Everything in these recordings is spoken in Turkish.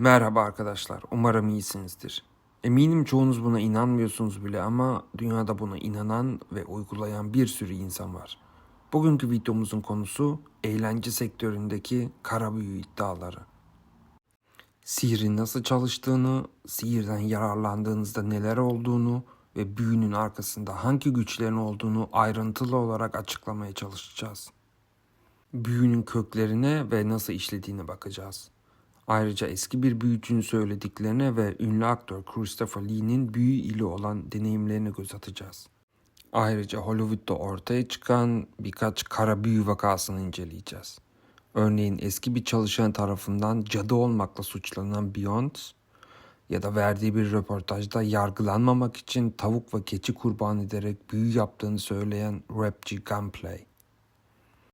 Merhaba arkadaşlar, umarım iyisinizdir. Eminim çoğunuz buna inanmıyorsunuz bile ama dünyada buna inanan ve uygulayan bir sürü insan var. Bugünkü videomuzun konusu eğlence sektöründeki kara büyü iddiaları. Sihrin nasıl çalıştığını, sihirden yararlandığınızda neler olduğunu ve büyünün arkasında hangi güçlerin olduğunu ayrıntılı olarak açıklamaya çalışacağız. Büyünün köklerine ve nasıl işlediğine bakacağız. Ayrıca eski bir büyücünün söylediklerine ve ünlü aktör Christopher Lee'nin büyü ile olan deneyimlerine göz atacağız. Ayrıca Hollywood'da ortaya çıkan birkaç kara büyü vakasını inceleyeceğiz. Örneğin eski bir çalışan tarafından cadı olmakla suçlanan Beyoncé ya da verdiği bir röportajda yargılanmamak için tavuk ve keçi kurban ederek büyü yaptığını söyleyen rapçi Gunplay.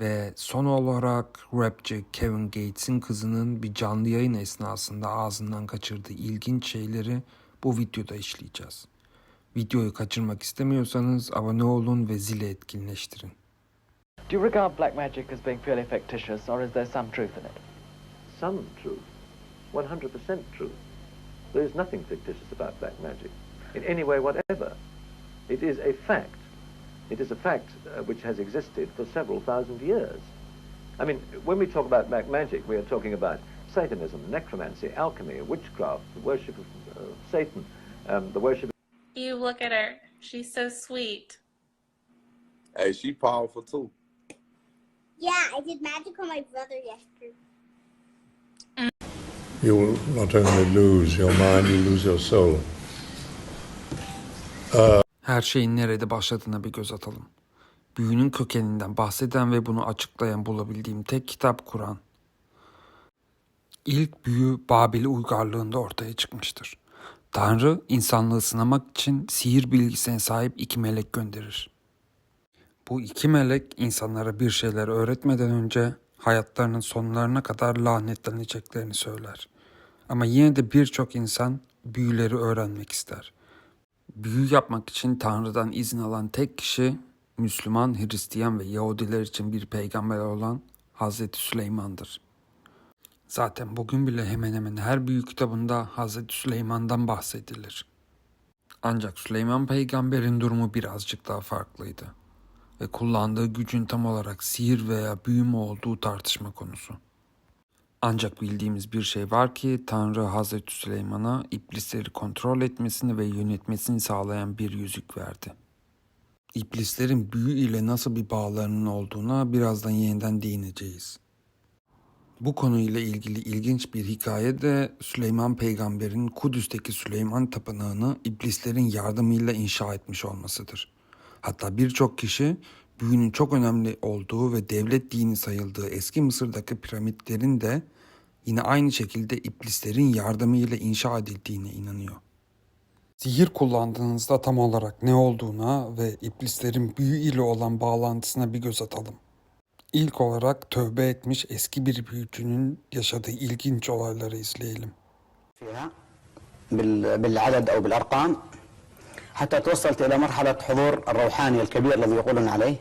Ve son olarak rapçi Kevin Gates'in kızının bir canlı yayın esnasında ağzından kaçırdığı ilginç şeyleri bu videoda işleyeceğiz. Videoyu kaçırmak istemiyorsanız abone olun ve zili etkinleştirin. Do you regard black magic as being purely fictitious, or is there some truth in it? Some truth. 100% truth. There is nothing fictitious about black magic in any way whatever. It is a fact. It is a fact uh, which has existed for several thousand years. I mean, when we talk about black magic, we are talking about Satanism, necromancy, alchemy, witchcraft, the worship of uh, Satan, um, the worship You look at her. She's so sweet. Hey, she powerful too. Yeah, I did magic on my brother yesterday. you will not only lose your mind, you lose your soul. Her şeyin nerede başladığına bir göz atalım. Büyünün kökeninden bahseden ve bunu açıklayan bulabildiğim tek kitap Kur'an. İlk büyü Babil uygarlığında ortaya çıkmıştır. Tanrı insanlığı sınamak için sihir bilgisine sahip iki melek gönderir. Bu iki melek insanlara bir şeyler öğretmeden önce hayatlarının sonlarına kadar lanetleneceklerini söyler. Ama yine de birçok insan büyüleri öğrenmek ister. Büyü yapmak için Tanrı'dan izin alan tek kişi Müslüman, Hristiyan ve Yahudiler için bir peygamber olan Hazreti Süleyman'dır. Zaten bugün bile hemen hemen her büyü kitabında Hazreti Süleyman'dan bahsedilir. Ancak Süleyman peygamberin durumu birazcık daha farklıydı ve kullandığı gücün tam olarak sihir veya büyü mü olduğu tartışma konusu. Ancak bildiğimiz bir şey var ki Tanrı Hazreti Süleyman'a iblisleri kontrol etmesini ve yönetmesini sağlayan bir yüzük verdi. İblislerin büyü ile nasıl bir bağlarının olduğuna birazdan yeniden değineceğiz. Bu konuyla ilgili ilginç bir hikaye de Süleyman peygamberin Kudüs'teki Süleyman Tapınağı'nı iblislerin yardımıyla inşa etmiş olmasıdır. Hatta birçok kişi büyünün çok önemli olduğu ve devlet dini sayıldığı eski Mısır'daki piramitlerin de yine aynı şekilde iblislerin yardımıyla inşa edildiğine inanıyor. Sihir kullandığınızda tam olarak ne olduğuna ve iblislerin büyü ile olan bağlantısına bir göz atalım. İlk olarak tövbe etmiş eski bir büyücünün yaşadığı ilginç olayları izleyelim. فيها بال- بالعدد او بالارقام حتى توصلت الى مرحله حضور الروحاني الكبير الذي يقولون عليه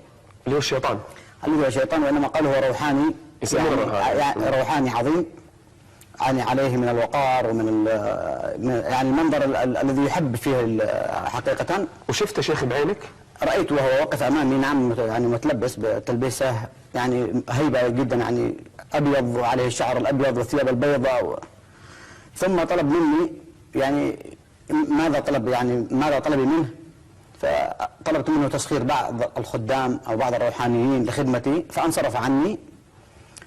اللي هو الشيطان. اللي هو شيطان وإنما قال هو روحاني. يسمونه روحاني. يعني روحاني عظيم. يعني عليه من الوقار ومن يعني المنظر ال- ال- الذي يحب فيه حقيقة. وشفته شيخ بعينك؟ رايته وهو واقف أمامي. نعم يعني متلبس بتلبيسه. يعني هيبة جدا يعني أبيض وعليه الشعر الأبيض والثياب البيضاء. و... ثم طلب مني يعني ماذا طلب؟ يعني ماذا طلبي منه؟ فطلبت منه تسخير بعض الخدام أو بعض الروحانيين لخدمتي فأنصرف عني.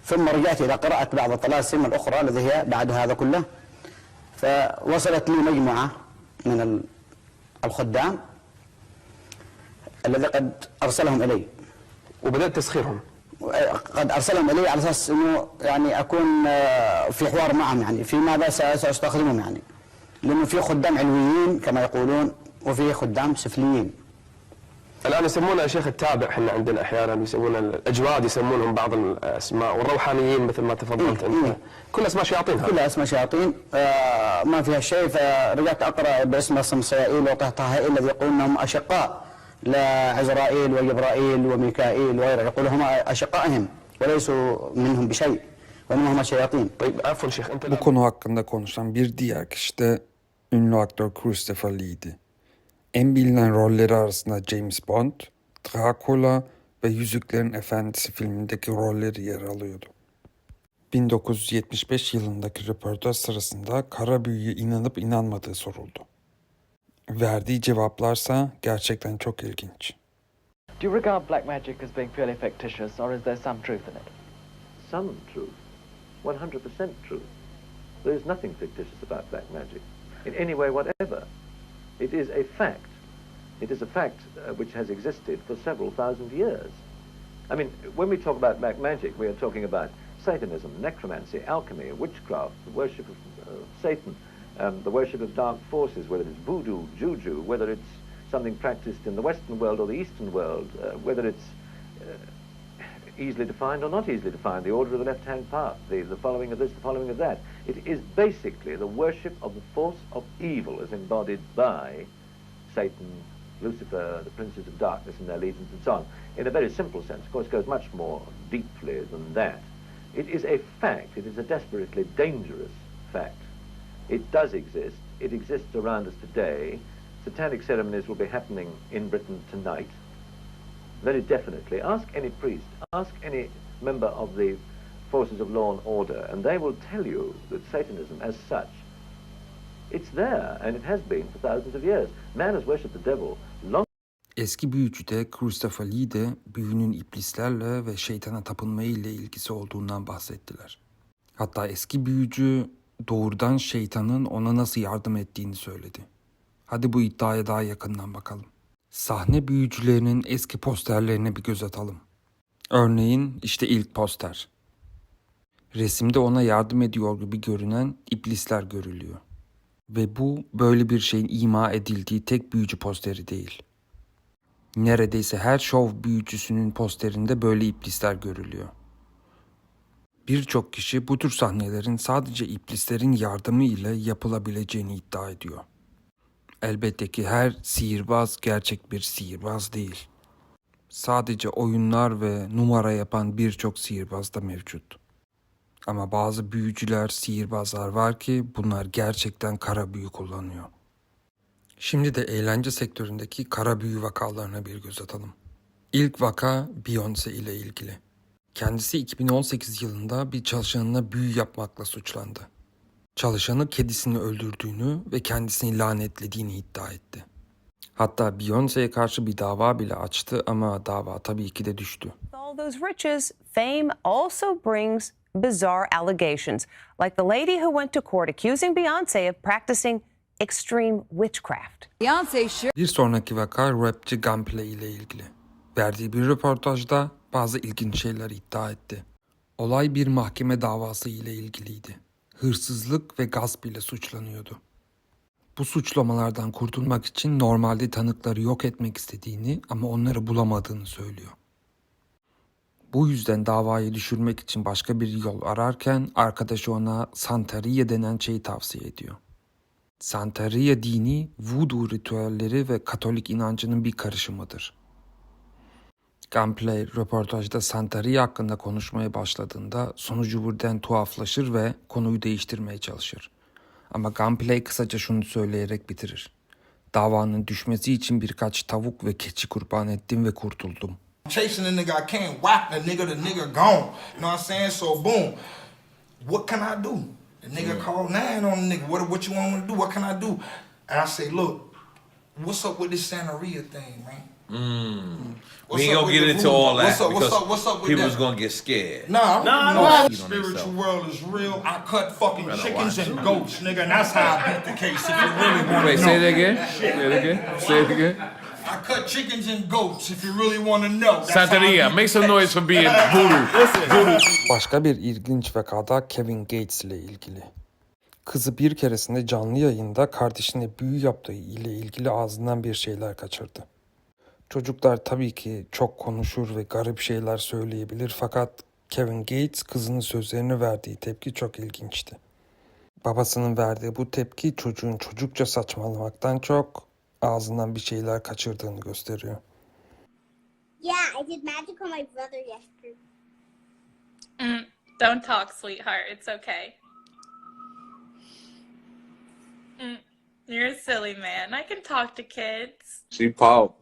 ثم رجعت إلى قراءة بعض الطلاسم الأخرى الذي هي بعد هذا كله. فوصلت لي مجموعة من ال- الخدام الذي قد أرسلهم إلي. وبدأت تسخيرهم؟ قد أرسلهم إلي على أساس إنه يعني أكون آه، في حوار معهم يعني في ماذا س- سأستخدمهم يعني. لأنه في خدام علويين كما يقولون وفي خدام سفليين. الآن يسمونها يا شيخ التابع إحنا عندنا أحيانا يسمون الأجواد يسمونهم بعض الأسماء والروحانيين مثل ما تفضلت إيه، أنت. إيه. كل أسماء شياطين كلها أسماء شياطين. آه، ما فيها شيء فرجعت أقرأ باسم صمصيائيل وطهطهائيل الذي يقولون أنهم أشقاء لعزرائيل وجبرائيل وميكائيل وغيره يقول هم أشقائهم وليسوا منهم بشيء وإنما هم شياطين. طيب عفوا شيخ أنت Bu konu hakkında konuşan bir diğer kişi de ünlü aktör Christopher Lee'di. En bilinen rolleri arasında James Bond, Dracula ve Yüzüklerin Efendisi filmindeki rolleri yer alıyordu. 1975 yılındaki röportaj sırasında kara büyüye inanıp inanmadığı soruldu. Verdiği cevaplarsa gerçekten çok ilginç. Do you regard black magic as being purely fictitious, or is there some truth in it? Some truth. 100% truth. There is nothing fictitious about black magic. In any way whatever. It is a fact. It is a fact uh, which has existed for several thousand years. I mean, when we talk about black magic, we are talking about Satanism, necromancy, alchemy, witchcraft, the worship of uh, Satan, um, the worship of dark forces, whether it's voodoo, juju, whether it's something practiced in the Western world or the Eastern world, uh, whether it's uh, easily defined or not easily defined, the order of the left-hand path, the, the following of this, the following of that. It is basically the worship of the force of evil as embodied by Satan, Lucifer, the princes of darkness and their legions and so on. In a very simple sense, of course, it goes much more deeply than that. It is a fact, it is a desperately dangerous fact. It does exist, it exists around us today. Satanic ceremonies will be happening in Britain tonight very definitely. Ask any priest, ask any member of the forces of law and order, and they will tell you that Satanism, as such, it's there, and it has been for thousands of years. Man has worshipped the devil long Eski büyücü de Christopher Lee de büyünün iblislerle ve şeytana tapınmayı ile ilgisi olduğundan bahsettiler. Hatta eski büyücü doğrudan şeytanın ona nasıl yardım ettiğini söyledi. Hadi bu iddiaya daha yakından bakalım. Sahne büyücülerinin eski posterlerine bir göz atalım. Örneğin işte ilk poster. Resimde ona yardım ediyor gibi görünen iblisler görülüyor. Ve bu böyle bir şeyin ima edildiği tek büyücü posteri değil. Neredeyse her şov büyücüsünün posterinde böyle iblisler görülüyor. Birçok kişi bu tür sahnelerin sadece iblislerin yardımı ile yapılabileceğini iddia ediyor. Elbette ki her sihirbaz gerçek bir sihirbaz değil. Sadece oyunlar ve numara yapan birçok sihirbaz da mevcut. Ama bazı büyücüler, sihirbazlar var ki bunlar gerçekten kara büyü kullanıyor. Şimdi de eğlence sektöründeki kara büyü vakalarına bir göz atalım. İlk vaka Beyoncé ile ilgili. Kendisi 2018 yılında bir çalışanına büyü yapmakla suçlandı. Çalışanı kedisini öldürdüğünü ve kendisini lanetlediğini iddia etti. Hatta Beyoncé'ye karşı bir dava bile açtı ama dava tabii ki de düştü. all those riches, fame also brings bizarre allegations, like the lady who went to court accusing Beyonce of practicing extreme witchcraft. Bir sonraki vaka rapçi Gunplay ile ilgili. Verdiği bir röportajda bazı ilginç şeyler iddia etti. Olay bir mahkeme davası ile ilgiliydi. Hırsızlık ve gasp ile suçlanıyordu. Bu suçlamalardan kurtulmak için normalde tanıkları yok etmek istediğini ama onları bulamadığını söylüyor. Bu yüzden davayı düşürmek için başka bir yol ararken arkadaşı ona Santeria denen şeyi tavsiye ediyor. Santeria dini, voodoo ritüelleri ve Katolik inancının bir karışımıdır. Gunplay röportajda Santeria hakkında konuşmaya başladığında sonucu buradan tuhaflaşır ve konuyu değiştirmeye çalışır. Ama Gunplay kısaca şunu söyleyerek bitirir. Davanın düşmesi için birkaç tavuk ve keçi kurban ettim ve kurtuldum. chasing the nigga, I can't whack the nigga, the nigga gone. You know what I'm saying? So boom, what can I do? The nigga called nine on the nigga. What what you want me to do? What can I do? And I say, look, what's up with this Santeria thing, man? What's we ain't up gonna with get into voodoo? all that What's up? because What's up? What's up with people's that? gonna get scared. Nah, Nah, nah. the spiritual world is real. I cut fucking Better chickens and goats, nigga, and that's how I beat the case. If you really want to Wait, know. say it again. Say it again. Say it again. I cut chickens and goats. If you really want to know. Santeria, make some noise for being voodoo. Başka bir ilginç vakada Kevin Gates ile ilgili. Kızı bir keresinde canlı yayında kardeşine büyü yaptığı ile ilgili ağzından bir şeyler kaçırdı. Çocuklar tabii ki çok konuşur ve garip şeyler söyleyebilir fakat Kevin Gates kızının sözlerine verdiği tepki çok ilginçti. Babasının verdiği bu tepki çocuğun çocukça saçmalamaktan çok ağzından bir şeyler kaçırdığını gösteriyor. Yeah, I did magic on my brother yesterday. Don't talk, sweetheart. It's okay. Mm, you're a silly man. I can talk to kids. She powerful.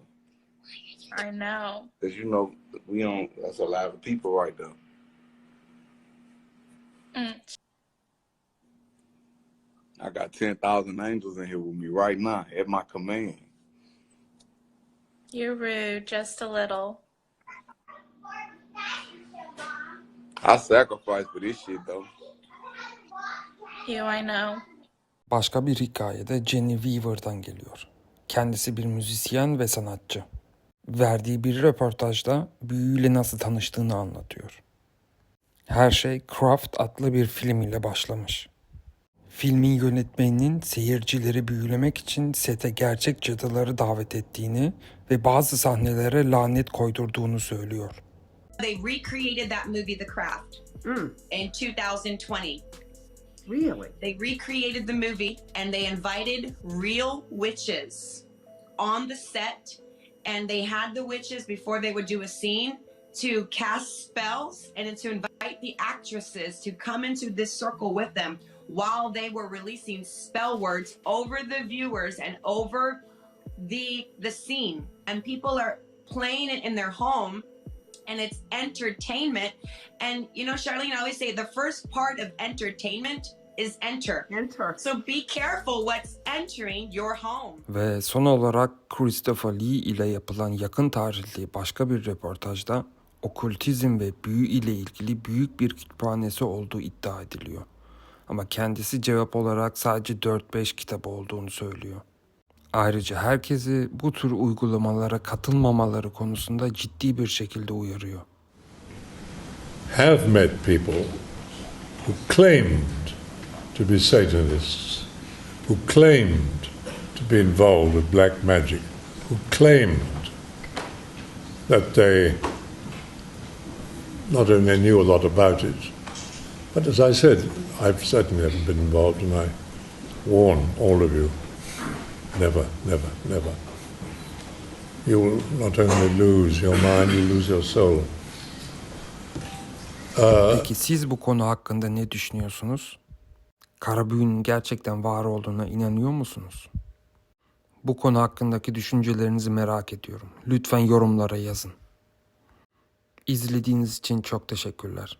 I know. Cause you know we don't. That's a lot of people right there. Mm, I got ten thousand angels in here with me right now at my command. you're rude, just a little. I sacrifice for this shit though. You, I know. Başka bir hikayede Jenny Weaver'dan geliyor. Kendisi bir müzisyen ve sanatçı. Verdiği bir röportajda büyüyle nasıl tanıştığını anlatıyor. Her şey Craft adlı bir film ile başlamış. Filmin yönetmeninin seyircileri büyülemek için sete gerçek cadıları davet ettiğini ve bazı sahnelere lanet koydurduğunu söylüyor. They recreated that movie, The Craft, in 2020. Really? They recreated the movie and they invited real witches on the set, and they had the witches before they would do a scene to cast spells and to invite the actresses to come into this circle with them while they were releasing spell words over the viewers and over the the scene. And people are playing it in their home and it's entertainment. And you know charlene i always say the first part of entertainment is enter Enter. so be careful what's entering your home Ve son olarak Christopher Lee ile yapılan yakın tarihli başka bir röportajda okültizm ve büyü ile ilgili büyük bir kütüphanesi olduğu iddia ediliyor. Ama kendisi cevap olarak sadece 4-5 kitabı olduğunu söylüyor. Ayrıca herkesi bu tür uygulamalara katılmamaları konusunda ciddi bir şekilde uyarıyor. Have met people who claimed to be Satanists, who claimed to be involved with black magic, who claimed that they not only knew a lot about it, but as I said, I've certainly haven't been involved, and I warn all of you never, never, never. You will not only lose your mind, you lose your soul. Peki siz bu konu hakkında ne düşünüyorsunuz? Kara büyünün gerçekten var olduğuna inanıyor musunuz? Bu konu hakkındaki düşüncelerinizi merak ediyorum. Lütfen yorumlara yazın. İzlediğiniz için çok teşekkürler.